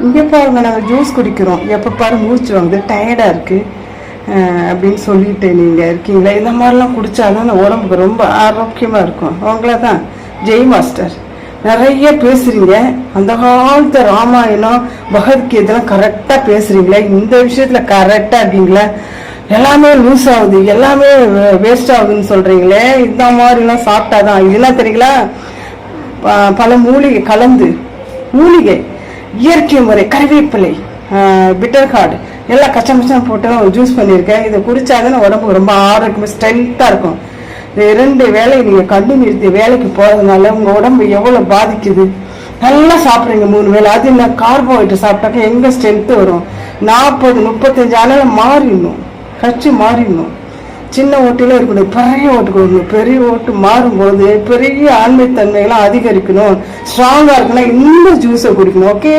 இங்கே பாருங்க நாங்கள் ஜூஸ் குடிக்கிறோம். எப்போ பாரு மூச்சு வாங்குது. டயர்டாக இருக்குது அப்படின்னு சொல்லிட்டு நீங்கள் இருக்கீங்களா? இந்த மாதிரிலாம் குடித்தாதான் உடம்புக்கு ரொம்ப ஆரோக்கியமாக இருக்கும். அவங்கள தான் ஜெய் மாஸ்டர். நிறைய பேசுகிறீங்க அந்த காலத்து ராமாயணம் பகவத்கீதெல்லாம் கரெக்டாக பேசுகிறீங்களே இந்த விஷயத்தில் கரெக்டாக இருக்கீங்களா. எல்லாமே லூஸ் ஆகுது. எல்லாமே வேஸ்ட் ஆகுதுன்னு சொல்கிறீங்களே இந்த மாதிரிலாம் சாப்பிட்டாதான். இதெல்லாம் தெரியுங்களா? ப- பல மூலிகை கலந்து. மூலிகை. இயற்கை முறை கருவேப்பிலை பிட்டர் கார்டு எல்லாம் கச்சமச்சம் போட்டு ஜூஸ் பண்ணியிருக்கேன். இதை குடிச்சாதான் உடம்பு ரொம்ப ஆரோக்கியம் ஸ்ட்ரென்த்தாக இருக்கும். ரெண்டு வேலையை நீங்கள் கண்டு நிறுத்தி வேலைக்கு போகிறதுனால உங்கள் உடம்பு எவ்வளோ பாதிக்குது? நல்லா சாப்பிட்றீங்க மூணு வேளை. அது என்ன கார்போஹைட்ரேட் சாப்பிட்டாக்க எங்கே ஸ்ட்ரென்த்து வரும்? நாற்பது முப்பத்தஞ்சு ஆனால் மாறிடணும். கட்சி மாறிடணும். சின்ன ஓட்டில இருக்கணும். பெரிய ஓட்டு கொடுக்கணும். பெரிய ஓட்டு மாறும்போது பெரிய ஆண்மைத்தன்மையெல்லாம் அதிகரிக்கணும். ஸ்ட்ராங்காக இருக்குன்னா இந்த ஜூஸை குடிக்கணும் ஓகே